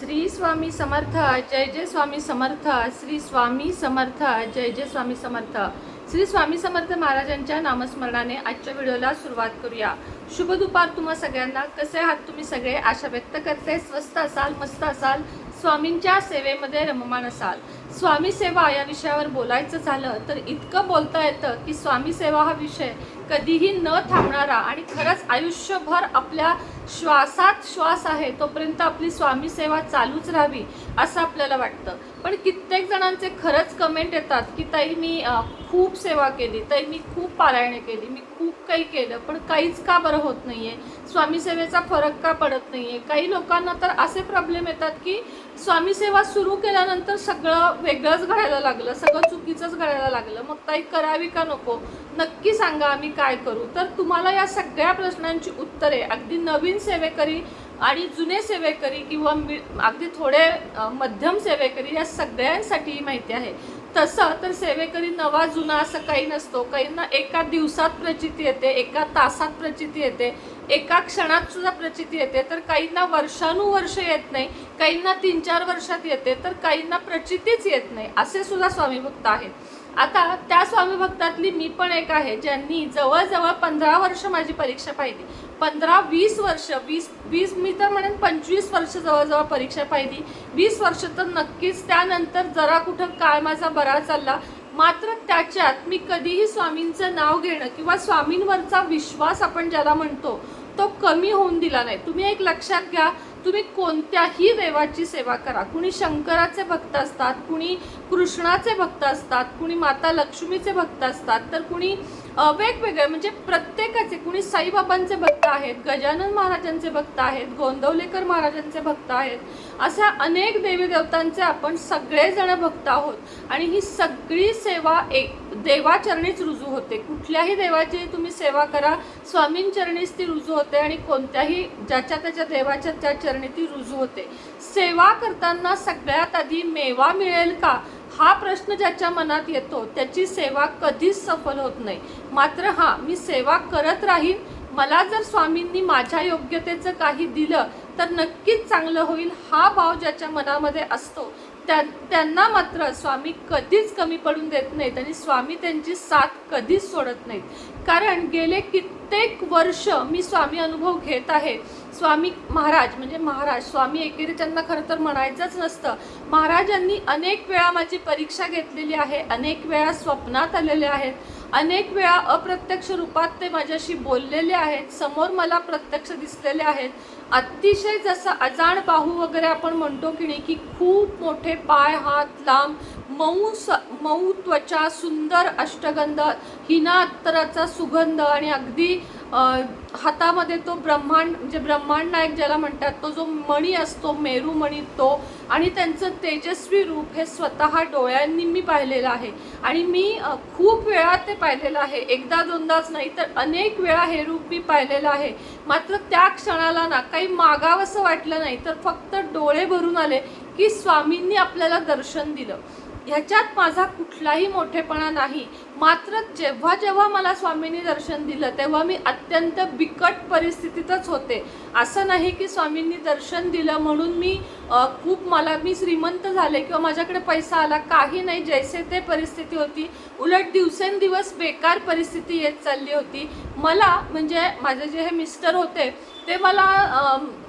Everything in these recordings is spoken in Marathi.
श्री स्वामी समर्थ जय जय स्वामी समर्थ श्री स्वामी समर्थ जय जय स्वामी समर्थ. श्री स्वामी समर्थ महाराजांच्या नामस्मरणाने आजच्या व्हिडिओला सुरुवात करूया. शुभ दुपार तुम्हा सगळ्यांना. कसे आहात तुम्ही सगळे? आशा व्यक्त करते. स्वस्त असाल मस्त असाल. स्वामींच्या सेवेमध्ये रममाण असाल. स्वामी सेवा या विषयावर बोलायचं झालं तर इतकं बोलता येतं की स्वामी सेवा हा विषय कधीही न थांबणारा आणि खरंच आयुष्यभर आपल्या श्वासात श्वास आहे तोपर्यंत आपली स्वामी सेवा चालूच राहावी असं आपल्याला वाटतं. पण कित्येक जणांचे खरंच कमेंट येतात की ताई मी खूप सेवा केली. ताई मी खूप पारायणे केली. मी खूप काही केलं पण काहीच का बरं होत नाही स्वामी सेवेचा फरक का पडत नाही आहे काही लोकांना तर असे प्रॉब्लेम येतात की स्वामी सेवा सुरू केल्यानंतर सगळं वेगळंच घडायला लागलं सगळं चुकीचंच घडायला लागलं. मग ताई करावी का नको? नक्की सांगा आम्ही काय करू. तर तुम्हाला या सगळ्या प्रश्नांची उत्तरे अगदी नवीन सेवेकरी आणि जुने सेवेकरी किंवा मि- अगदी थोडे मध्यम सेवेकरी या सगळ्यांसाठी माहिती आहे. तसं तर सेवेकरी नवा जुना असं काही नसतो. काहींना एका दिवसात प्रचिती येते एका तासात प्रचिती येते एका क्षणात सुद्धा प्रचिती येते. तर काहींना वर्षानुवर्ष येत नाही. काहींना तीन चार वर्षात येते तर काहींना प्रचितीच येत नाही असे सुद्धा स्वामी भक्त आहेत. आता त्या स्वामी भक्तातली मी पण एक आहे ज्यांनी जवळजवळ पंधरा वर्ष माझी परीक्षा पाहिली. पंधरा वीस वर्ष वीस वीस मी तर म्हणेन पंचवीस वर्ष जवळजवळ परीक्षा पाहिली. वीस वर्ष तर नक्कीच त्यानंतर जरा कुठं काळ माझा बरा चालला. मात्र त्याच्यात मी कधीही स्वामींचं नाव घेणं किंवा स्वामींवरचा विश्वास आपण ज्याला म्हणतो तो कमी होऊन दिला नाही. तुम्ही एक लक्षात घ्या तुम्ही कोणत्याही देवाची सेवा करा. कुणी शंकराचे भक्त असतात कुणी कृष्णाचे भक्त असतात कुणी माता लक्ष्मीचे भक्त असतात तर कुणी वेगवेगळे म्हणजे प्रत्येकाचे कुणी साईबाबांचे भक्त आहेत गजानन महाराजांचे भक्त आहेत गोंदवलेकर महाराजांचे भक्त आहेत अशा अनेक देवी देवतांचे आपण सगळेजण भक्त आहोत. आणि ही सगळी सेवा एक देवाचरणीच रुजू होते. कुठल्याही देवाची तुम्ही सेवा करा स्वामींचरणीच ती रुजू होते आणि कोणत्याही ज्याच्या त्याच्या देवाच्या त्या चरणी ती रुजू होते. सेवा करताना सगळ्यात आधी मेवा मिळेल का? हा प्रश्न ज्याच्या मनात येतो त्याची सेवा कधीच सफल होत नाही. मात्र हा मी सेवा करत राहीन मला जर स्वामींनी माझ्या योग्यतेचं काही दिलं तर नक्कीच चांगलं होईल हा भाव ज्याच्या मनामध्ये असतो. त्या त्यांना मात्र स्वामी कधीच कमी पडून देत नाहीत आणि स्वामी त्यांची साथ कधीच सोडत नाहीत. कारण गेले कित्येक वर्ष मी स्वामी अनुभव घेत आहे. स्वामी महाराज म्हणजे महाराज स्वामी एकेरी त्यांना खरं तर म्हणायचंच नसतं. महाराजांनी अनेक वेळा माझी परीक्षा घेतलेली आहे अनेक वेळा स्वप्नात आलेले आहेत अनेक वेळा अप्रत्यक्ष रूपात ते माझ्याशी बोललेले आहेत समोर मला प्रत्यक्ष दिसलेले आहेत. अतिशय जसं अजाण बाहू वगैरे आपण म्हणतो की नाही की खूप मोठे पाय हात लांब मऊ स मऊ त्वचा सुंदर अष्टगंध हिना अत्तराचा सुगंध आणि अगदी हातामध्ये तो ब्रह्मांड म्हणजे ब्रह्मांड नायक ज्याला म्हणतात तो जो मणी असतो मेरू मणी तो आणि त्यांचं तेजस्वी रूप हे स्वतः डोळ्यांनी मी पाहिलेलं आहे. आणि मी खूप वेळा ते पाहिलेलं आहे. एकदा दोनदाच नाही तर अनेक वेळा हे रूप मी पाहिलेलं आहे. मात्र त्या क्षणाला ना काही मागावंसं वाटलं नाही तर फक्त डोळे भरून आले की स्वामींनी आपल्याला दर्शन दिलं. ह्याच्यात माझा कुठलाही मोठेपणा नाही. मात्र जेव्हा जेव्हा मला स्वामींनी दर्शन दिलं तेव्हा मी अत्यंत बिकट परिस्थितीतच होते. असं नाही की स्वामींनी दर्शन दिलं म्हणून मी खूप मला मी श्रीमंत झाले किंवा माझ्याकडे पैसा आला काही नाही. जैसे ते परिस्थिती होती. उलट दिवसेंदिवस बेकार परिस्थिती येत चालली होती. मला म्हणजे माझे जे हे मिस्टर होते ते मला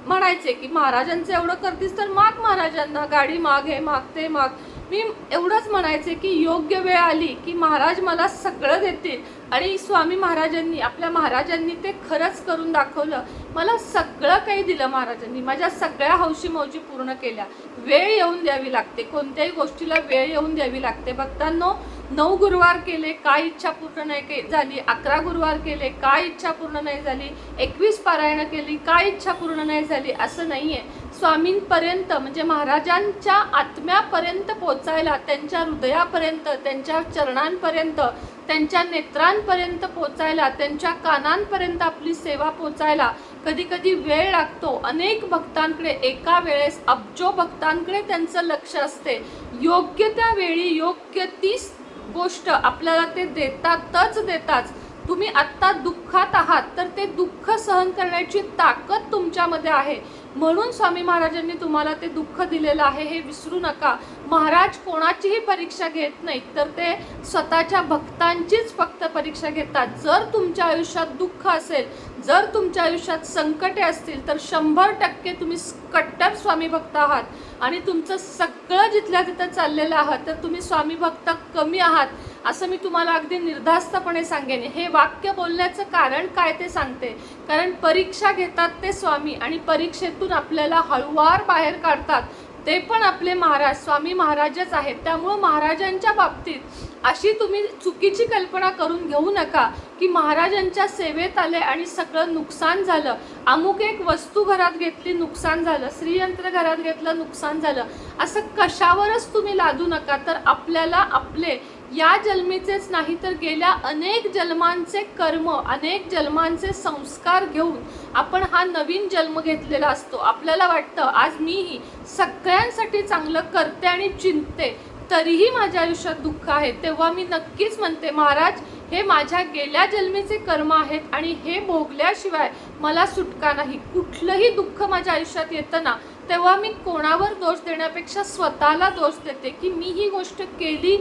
म्हणायचे की महाराजांचं एवढं करतीस तर माग महाराजांना गाडी माग हे माग ते माग. मी एवढंच म्हणायचे की योग्य वेळ आली की महाराज मला सगळं देतील. आणि स्वामी महाराजांनी आपल्या महाराजांनी ते खरंच करून दाखवलं. मला सगळं काही दिलं महाराजांनी. माझ्या सगळ्या हौशी मौजी पूर्ण केल्या. वेळ येऊन द्यावी लागते. कोणत्याही गोष्टीला वेळ येऊन द्यावी लागते. भक्तांनो नऊ गुरुवार केले काय इच्छा पूर्ण नाही के झाली? अकरा गुरुवार केले काय इच्छा पूर्ण नाही झाली? एकवीस पारायणं केली काय इच्छा पूर्ण नाही झाली? असं नाही आहे स्वामींपर्यंत म्हणजे महाराजांच्या आत्म्यापर्यंत पोचायला त्यांच्या हृदयापर्यंत त्यांच्या चरणांपर्यंत त्यांच्या नेत्रांपर्यंत पोचायला त्यांच्या कानांपर्यंत आपली सेवा पोचायला कधी कधी वेळ लागतो. अनेक भक्तांकडे एका वेळेस अब्जो भक्तांकडे त्यांचं लक्ष असते. योग्य त्या वेळी योग्य तीच गोष्ट आपल्याला ते देतातच देताच. तुम्ही आत्ता दुःखात आहात तर ते दुःख सहन करण्याची ताकद तुमच्यामध्ये आहे. म्हणून स्वामी महाराजांनी तुम्हाला ते दुःख दिलेलं आहे हे विसरू नका. महाराज कोणाचीही परीक्षा घेत नाहीत तर ते स्वतःच्या भक्तांचीच फक्त परीक्षा घेतात. जर तुमच्या आयुष्यात दुःख असेल जर तुमच्या आयुष्यात संकटे असतील तर शंभर टक्के तुम्ही कट्टर स्वामी भक्त आहात. आणि तुमचं सगळं जिथल्या तिथं चाललेलं आहात तर तुम्ही स्वामी भक्त कमी आहात. असं मी तुम्हाला अगदी निर्धास्तपणे सांगेन. हे वाक्य बोलण्याचं कारण काय ते सांगते. कारण परीक्षा घेतात ते स्वामी आणि परीक्षेतून आपल्याला हळुवार बाहेर काढतात. ते पण आपले महाराज स्वामी महाराजच आहेत. त्यामुळं महाराजांच्या बाबतीत अशी तुम्ही चुकीची कल्पना करून घेऊ नका की महाराजांच्या सेवेत आले आणि सगळं नुकसान झालं. अमुक एक वस्तू घरात घेतली नुकसान झालं. श्रीयंत्र घरात घेतलं नुकसान झालं. असं कशावरच तुम्ही लादू नका. तर आपल्याला आपले या जन्मीचेच नाही तर गेल्या अनेक जन्मांचे कर्म अनेक जन्मांचे संस्कार घेऊन आपण हा नवीन जन्म घेतलेला असतो. आपल्याला वाटतं आज मीही सगळ्यांसाठी चांगलं करते आणि चिंतते तरीही माझ्या आयुष्यात दुःख आहे. तेव्हा मी नक्कीच म्हणते महाराज हे माझ्या गेल्या जन्मीचे कर्म आहेत आणि हे भोगल्याशिवाय मला सुटका नाही. कुठलंही दुःख माझ्या आयुष्यात येतं ना तेव्हा मी कोणावर दोष देण्यापेक्षा स्वतःला दोष देते की मी ही गोष्ट केली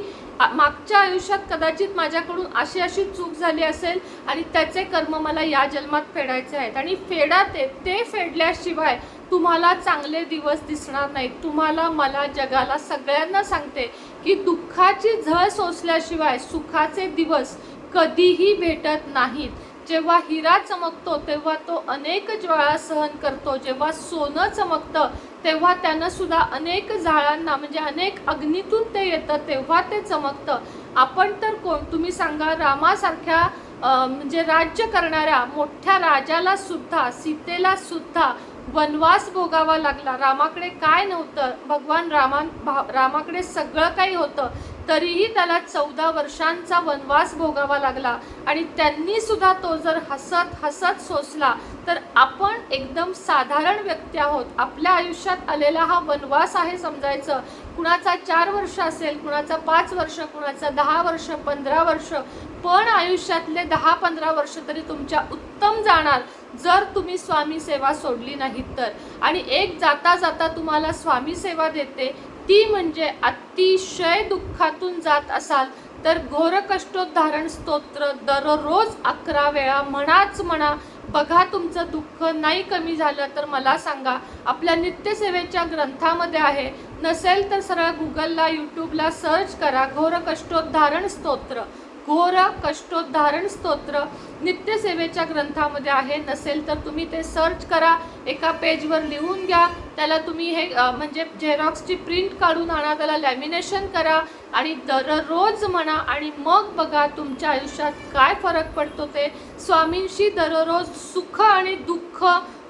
मागच्या आयुष्यात कदाचित माझ्याकडून अशी अशी चूक झाली असेल आणि त्याचे कर्म मला या जन्मात फेडायचे आहेत. आणि फेडा ते ते फेडल्याशिवाय तुम्हाला चांगले दिवस दिसणार नाहीत. तुम्हाला मला जगाला सगळ्यांना सांगते की दुःखाची झळ सोसल्याशिवाय सुखाचे दिवस कधीही भेटत नाहीत. जेव्हा हिरा चमकतो तेव्हा तो अनेक ज्वाळा सहन करतो. जेव्हा सोनं चमकतं तेव्हा त्यानं सुद्धा अनेक झाडांना म्हणजे अनेक अग्नीतून ते येतं तेव्हा ते चमकतं. आपण तर कोण? तुम्ही सांगा रामासारख्या म्हणजे राज्य करणाऱ्या मोठ्या राजाला सुद्धा सीतेला सुद्धा वनवास भोगावा लागला. रामाकडे काय नव्हतं? भगवान रामा भा- रामाकडे सगळं काही होतं. तरीही त्याला चौदा वर्षांचा वनवास भोगावा लागला. आणि त्यांनी सुद्धा तो जर हसत हसत सोसला तर आपण एकदम साधारण व्यक्ती आहोत. आपल्या आयुष्यात आलेला हा वनवास आहे समजायचं. कुणाचा चार वर्ष असेल कुणाचा पाच वर्ष कुणाचा दहा वर्ष पंधरा वर्ष पण आयुष्यातले दहा पंधरा वर्ष तरी तुमच्या उत्तम जाणार जर तुम्ही स्वामी सेवा सोडली नाहीत तर. आणि एक जाता जाता तुम्हाला स्वामी सेवा देते ती म्हणजे अतिशय दुःखातून जात असाल तर घोर कष्टोद्धारण स्तोत्र दररोज अकरा वेळा म्हणाच म्हणा बघा तुमचं दुःख नाही कमी झालं तर मला सांगा आपल्या नित्यसेवेच्या ग्रंथामध्ये आहे. नसेल तर सरळ गुगलला यूट्यूबला सर्च करा घोर कष्टोद्धारण स्तोत्र. घोर कष्टोद्धारण स्तोत्र नित्यसेवेच्या ग्रंथामध्ये आहे. नसेल तर तुम्ही ते सर्च करा. एका पेजवर लिहून घ्या. त्याला तुम्ही हे म्हणजे झेरॉक्सची प्रिंट काढून आणा. त्याला लॅमिनेशन करा आणि दररोज म्हणा आणि मग बघा तुमच्या आयुष्यात काय फरक पडतो ते. स्वामींशी दररोज सुख आणि दुःख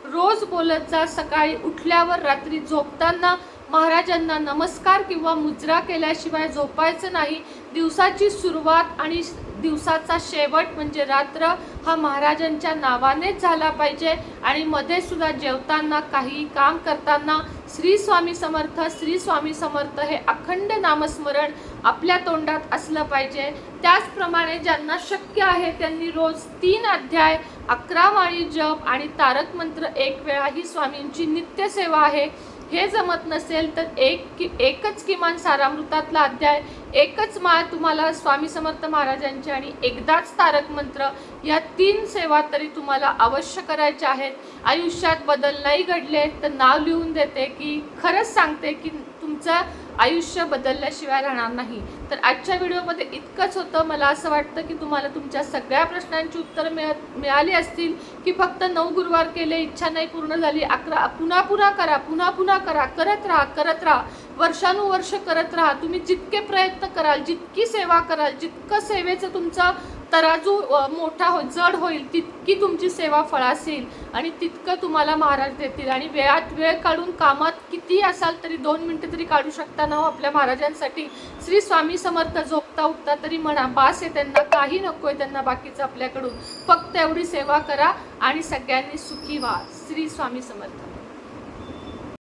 रोज बोलत जा. सकाळी उठल्यावर रात्री झोपताना महाराजांना नमस्कार किंवा मुजरा केल्याशिवाय झोपायचं नाही. दिवसाची सुरुवात आणि दिवसाचा शेवट म्हणजे रात्र हा महाराजांच्या नावानेच झाला पाहिजे. आणि मध्ये सुद्धा जेवताना काही काम करताना श्री स्वामी समर्थ श्री स्वामी समर्थ हे अखंड नामस्मरण आपल्या तोंडात असलं पाहिजे. त्याचप्रमाणे ज्यांना शक्य आहे त्यांनी रोज तीन अध्याय अकरा वाणी जप आणि तारक मंत्र एक वेळा ही स्वामींची नित्यसेवा आहे. हे जमत नसेल तर एक कि एकच किमान सारामृतातला अध्याय एकच माळ तुम्हाला स्वामी समर्थ महाराजांची आणि एकदाच तारक मंत्र या तीन सेवा तरी तुम्हाला अवश्य करायच्या आहेत. आयुष्यात बदल नाही घडले तर नाव लिहून देते की खरंच सांगते की तुमचं आयुष्य बदलल्याशिवाय राहणार नाही. तर आजच्या व्हिडिओमध्ये इतकंच होतं. मला असं वाटतं की तुम्हाला तुमच्या सगळ्या प्रश्नांची उत्तरं मिळ मिळाली असतील की फक्त नऊ गुरुवार केले इच्छा नाही पूर्ण झाली अकरा पुन्हा पुन्हा करा पुन्हा पुन्हा करा करत राहा करत राहा. वर्षानुवर्ष करत राहा. तुम्ही जितके प्रयत्न कराल जितकी सेवा कराल जितकं सेवेचं तुमचं तराजू मोठा हो जड होईल तितकी तुमची सेवा फळासील आणि तितकं तुम्हाला महाराज देतील. आणि वेळात वेळ काढून कामात किती असाल तरी दोन मिनटं तरी काढू शकता ना हो आपल्या महाराजांसाठी. श्री स्वामी समर्थ झोपता उठता तरी म्हणा बास आहे त्यांना काही नको आहे त्यांना बाकीचं आपल्याकडून. फक्त एवढी सेवा करा आणि सगळ्यांनी सुखी व्हा. श्री स्वामी समर्थ.